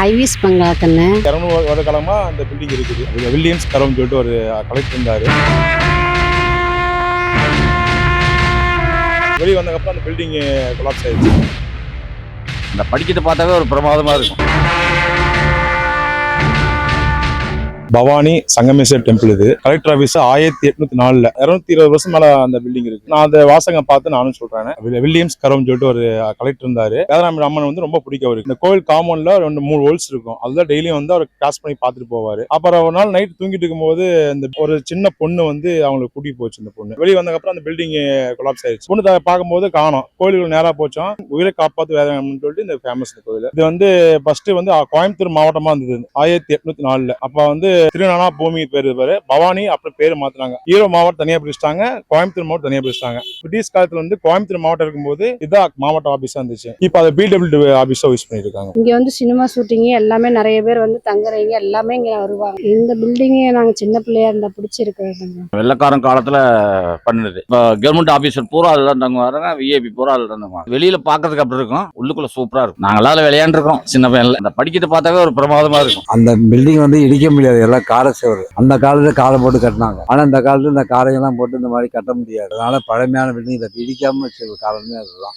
Highways பங்களா கண்ணு இரநூறு வருட காலமா அந்த பில்டிங் இருக்குது. அது வில்லியம்ஸ் கரம்னு சொல்லிட்டு ஒரு கலெக்டர் இருந்தாரு. வெளியே வந்ததுக்கப்புறம் அந்த பில்டிங் கொலாப்ஸ் ஆயிடுச்சு. இந்த படிக்கட்டு பார்த்தாவே ஒரு பிரமாதமா இருக்கும். பவானி சங்கமேஸ்வர் டெம்பிள் இது. கலெக்டர் ஆஃபீஸ் ஆயிரத்தி எட்நூத்தி நாலுல. இருநூத்தி இருபது வருஷம் மேல அந்த பில்டிங் இருக்கு. நான் அந்த வாசகம் பார்த்து நானும் சொல்றேன். வில்லியம்ஸ் கரம் சொல்லிட்டு ஒரு கலெக்டர் இருந்தாரு. வேதாராம அம்மன் வந்து ரொம்ப பிடிக்கும் அவருக்கு. இந்த கோவில் காமன்ல ரெண்டு மூணு ஹோல்ஸ் இருக்கும். அதுதான் டெய்லியும் வந்து அவர் கிராஸ் பண்ணி பார்த்துட்டு போவாரு. அப்புறம் ஒரு நாள் நைட் தூங்கிட்டு இருக்கும்போது இந்த ஒரு சின்ன பொண்ணு வந்து அவங்களுக்கு கூட்டி போச்சு இந்த பொண்ணு. வெளியே வந்ததுக்கப்புறம் அந்த பில்டிங் கொலாப்ஸ் ஆயிடுச்சு பொண்ணு பார்க்கும்போது காணோம். கோயிலுக்கு நேராக போச்சோம். உயிரை காப்பாத்து வேதாராமன் சொல்லிட்டு இந்த ஃபேமஸ் கோயில். இது வந்து ஃபர்ஸ்ட் வந்து கோயம்புத்தூர் மாவட்டமா இருந்தது. ஆயிரத்தி எட்நூத்தி நாலுல. அப்ப வந்து திருநானா பூமி பேர் பேரு. பவானி அப்புறம் பேர் மாத்தினாங்க. ஈரோ மாவட்டம் தனியா பிரிச்சிட்டாங்க. கோயம்புத்தூர் மாவட்டம் தனியா பிரிச்சிட்டாங்க. பிரிட்டிஷ் காலத்துல வந்து கோயம்புத்தூர் மாவட்டம் இருக்கும்போது இதான் மாவட்ட ஆபீஸா இருந்துச்சு. இப்போ அதை பிடபிள்யூ ஆபீஸா யூஸ் பண்ணிருக்காங்க. இங்கே வந்து சினிமா ஷூட்டிங்கு எல்லாமே நிறைய பேர் வந்து தங்குறீங்க எல்லாமே இங்கே வருவாங்க. இந்த பில்டிங்கு நாங்கள் சின்ன பிள்ளையா இருந்தால் பிடிச்சிருக்கிறதுங்க வெள்ளக்காரன் காலத்துல பண்ணுது கவர்மெண்ட் ஆபீசர் பூரா அதில் தான் தங்குவாங்க விஐபி பூரா அதில் தான் தங்குவாங்க. வெளியில பார்க்கறதுக்கு அப்படி இருக்கும். உள்ளுக்குள்ள சூப்பரா இருக்கும். நாங்களாம் அதில் விளையாண்டுருக்கோம். சின்ன பையன்ல. இந்த படிக்கட்டு பார்த்தாவே ஒரு பிரமாதமா இருக்கும். அந்த பில்டிங் வந்து இடிக்க முடியாது. எல்லாம் கார சேவர். அந்த காலத்துல காரை போட்டு கட்டினாங்க. ஆனா இந்த காலத்துல இந்த காரையெல்லாம் போட்டு இந்த மாதிரி கட்ட முடியாது. அதனால பழமையான பில்டிங் இதை பிடிக்காம வச்சிருக்க காரணமே அதுதான்.